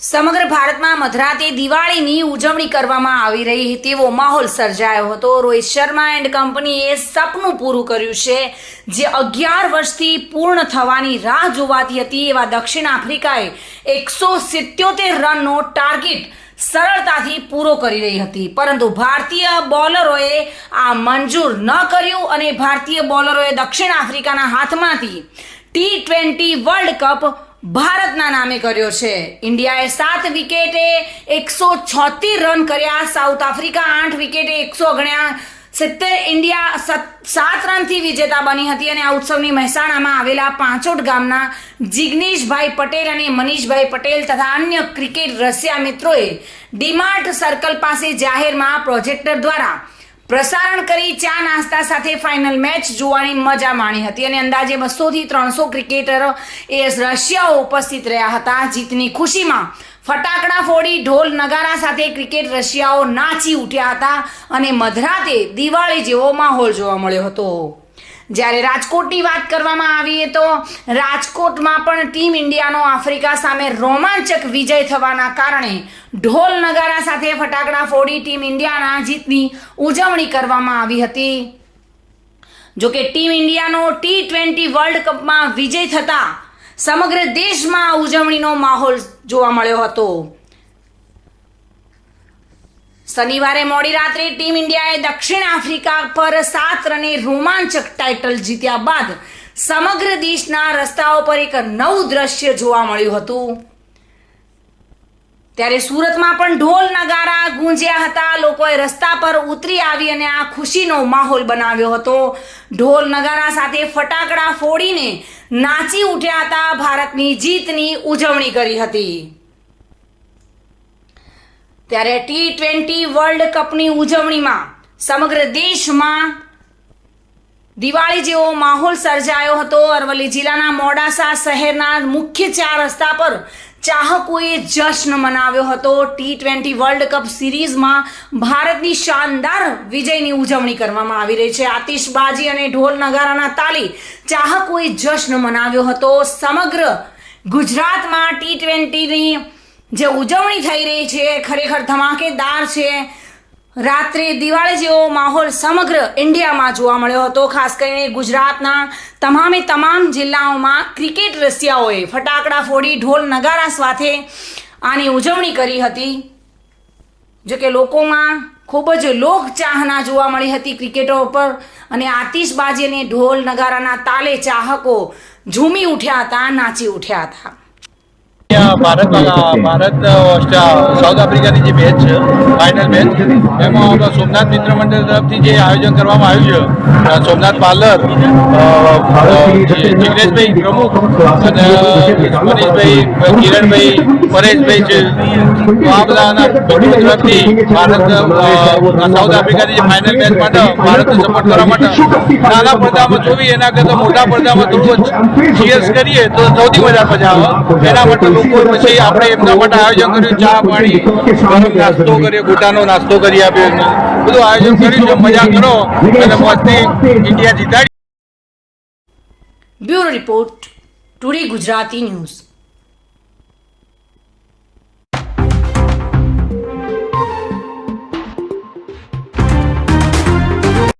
સમગ્ર ભારતમાં મધરાતે દિવાળીની ઉજવણી કરવામાં આવી રહી તેવો માહોલ સર્જાયો હતો. રોહિત શર્મા એન્ડ કંપનીએ સપનું પૂરું કર્યું છે, જે અગિયાર વર્ષથી પૂર્ણ થવાની રાહ જોવાતી હતી. એવા દક્ષિણ આફ્રિકાએ એકસો સિત્યોતેર રનનો ટાર્ગેટ સરળતાથી પૂરો કરી રહી હતી. પરંતુ ભારતીય બોલરોએ આ મંજૂર ન કર્યું અને ભારતીય બોલરોએ દક્ષિણ આફ્રિકાના હાથમાંથી ટી ટ્વેન્ટી વર્લ્ડ કપ ભારતના નામે કર્યો છે. ઇન્ડિયાએ સાત વિકેટે એકસો છોતેર રન કર્યા. સાઉથ આફ્રિકા આઠ વિકેટે એકસો ઓગણ્યા સિત્તેર ઇન્ડિયા સાત રનથી વિજેતા બની હતી અને આ ઉત્સવની મહેસાણામાં આવેલા પાંચોટ ગામના જિગ્નેશભાઈ પટેલ અને મનીષભાઈ પટેલ તથા અન્ય ક્રિકેટ રસિયા મિત્રોએ ડીમાર્ટ સર્કલ પાસે જાહેરમાં પ્રોજેક્ટર દ્વારા પ્રસારણ કરી ચા નાસ્તા સાથે ફાઇનલ મેચ જોવાની મજા માણી હતી અને અંદાજે બસોથી ત્રણસો ક્રિકેટર એ રશિયાઓ ઉપસ્થિત રહ્યા હતા. જીતની ખુશીમાં ફટાકડા ફોડી ઢોલ નગારા સાથે ક્રિકેટ રશિયાઓ નાચી ઉઠ્યા હતા અને મધરાતે દિવાળી જેવો માહોલ જોવા મળ્યો હતો. જ્યારે રાજકોટની વાત કરવામાં આવીએ તો રાજકોટમાં પણ ટીમ ઇન્ડિયાનો આફ્રિકા સામે રોમાંચક વિજય થવાના કારણે ઢોલ નગારા સાથે ફટાકડા ફોડી ટીમ ઇન્ડિયાના જીતની ઉજવણી કરવામાં આવી હતી. જોકે ટીમ ઇન્ડિયાનો ટી ટ્વેન્ટી વર્લ્ડ કપમાં વિજય થતા સમગ્ર દેશમાં ઉજવણીનો માહોલ જોવા મળ્યો હતો. શનિવારે મોડી રાત્રે ટીમ ઇન્ડિયાએ દક્ષિણ આફ્રિકા પર સાત રને રોમાંચક ટાઇટલ જીત્યા બાદ સમગ્ર દેશના રસ્તાઓ પર એક નવું દ્રશ્ય જોવા મળ્યું હતું. ત્યારે સુરતમાં પણ ઢોલ નગારા ગુંજ્યા હતા. લોકોએ રસ્તા પર ઉતરી આવી અને આ ખુશીનો માહોલ બનાવ્યો હતો. ઢોલ નગારા સાથે ફટાકડા ફોડીને નાચી ઉઠ્યા હતા. ભારતની જીતની ઉજવણી કરી હતી. ત્યારે ટી ટ્વેન્ટી વર્લ્ડ કપની ઉજવણીમાં સમગ્ર દેશમાં દિવાળી જેવો માહોલ સર્જાયો હતો. અરવલ્લી જિલ્લાના મોડાસા શહેરના મુખ્ય ચાર રસ્તા પર ચાહકોએ જશ્ન મનાવ્યો હતો. ટી ટ્વેન્ટી વર્લ્ડ કપ સિરીઝમાં ભારતની શાનદાર વિજયની ઉજવણી કરવામાં આવી રહી છે. આતિશબાજી અને ઢોલ નગારાના તાલી ચાહકોએ જશ્ન મનાવ્યો હતો. સમગ્ર ગુજરાતમાં ટી ટ્વેન્ટીની જે ઉજવણી થઈ રહી છે, ખરેખર ધમાકેદાર છે. રાત્રે દિવાળી જેવો માહોલ સમગ્ર ઇન્ડિયામાં જોવા મળ્યો હતો. ખાસ કરીને ગુજરાતના તમામે તમામ જિલ્લાઓમાં ક્રિકેટ રસિયાઓએ ફટાકડા ફોડી, ઢોલ નગારા સાથે આની ઉજવણી કરી હતી. જોકે લોકોમાં ખૂબ જ લોકચાહના જોવા મળી હતી ક્રિકેટો પર અને આતિશબાજી અને ઢોલ નગારાના તાલે ચાહકો ઝૂમી ઉઠ્યા હતા, નાચી ઉઠ્યા હતા. ભારત ભારત સાઉથ આફ્રિકાની જે મેચ છે ફાઇનલ મેચ, એમાં સોમનાથ મિત્ર મંડળ તરફથી જે આયોજન કરવામાં આવ્યું છે સોમનાથ પાર્લર જિગ્નેશભાઈ પ્રમુખ અને મનીષભાઈ કિરણભાઈ, પરેશભાઈ છે આ બધાના તરફથી ભારત સાઉથ આફ્રિકાની જે ફાઇનલ મેચ માટે ભારતને સપોર્ટ કરવા માટે નાના પડદામાં જોવી, એના કરતાં મોટા પડદામાં થોડું કરીએ, તો સૌથી વધારે મજા આવે, એના માટે લોકો પછી આપણે એમના માટે આયોજન કર્યું ચા પાણી નાસ્તો કર્યો ગોટાનો નાસ્તો કરી આપ્યો બધું આયોજન કર્યું મજા કરો અને મોજથી India જીતાડી. Bureau report today Gujarati news.